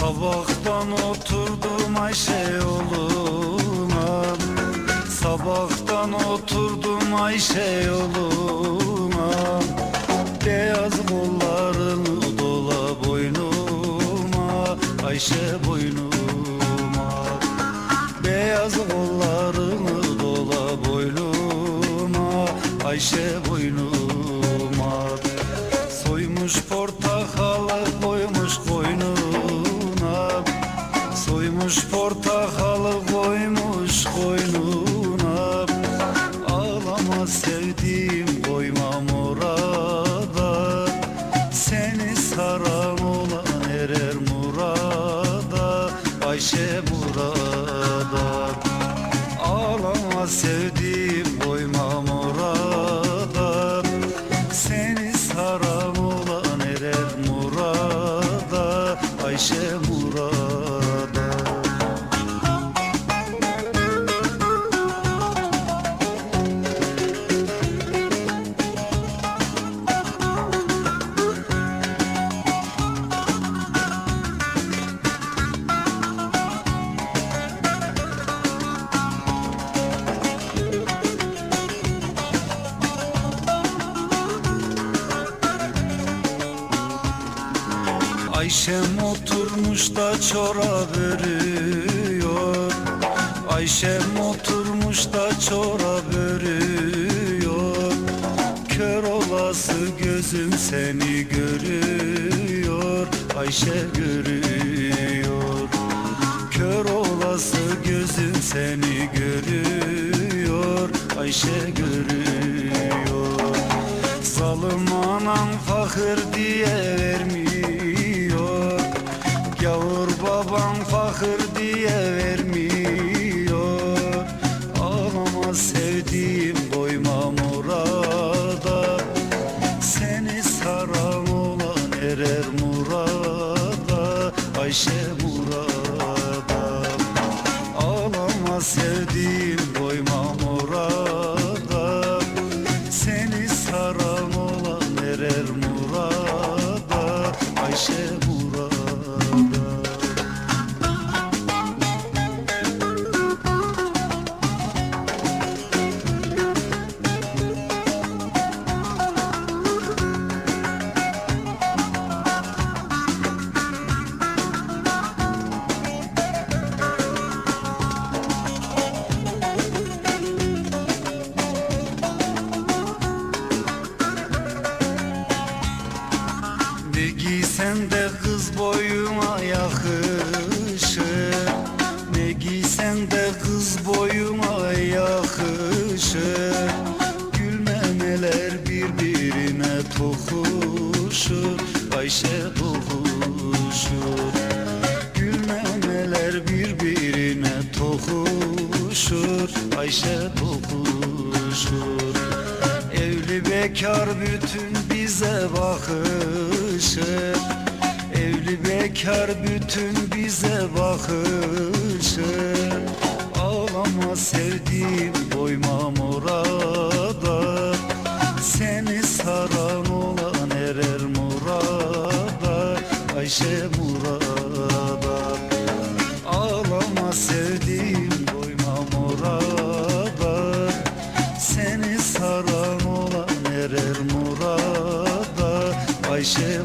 Sabahtan oturdum Ayşe yoluna. Sabahtan oturdum Ayşe yoluna. Beyaz kollarını dola boynuma. Ayşe boynuma. Beyaz kollarını dola boynuma. Ayşe boynuma. Erer murada Ayşe burada Ağlama sevdiğim Ayşem oturmuş da çorap örüyor. Ayşem oturmuş da çorap örüyor. Kör olası gözüm seni görüyor. Ayşe görüyor. Kör olası gözüm seni görüyor. Ayşe görüyor. Zalım anam fakir diye vermiyor fakir diye vermiyor. Ağlama sevdiğim koymam orada. Seni saran olan erer murada. Ayşe murada. Ağlama sevdiğim koymam orada. Seni saran olan erer murada. Ayşe murada giysen de kız boyuma yakışır. Ne giysen de kız boyuma yakışır. Gülmemeler birbirine tokuşur. Ayşe tokuşur Gülmemeler birbirine tokuşur. Ayşe tokuşur Evli bekar bütün bize bakışır Bekar bütün bize bakışır Ağlama sevdiğim koymam orada. Seni saran olan erer murada Ayşe murada. Ağlama sevdiğim koymam orada. Seni saran olan erer murada Ayşe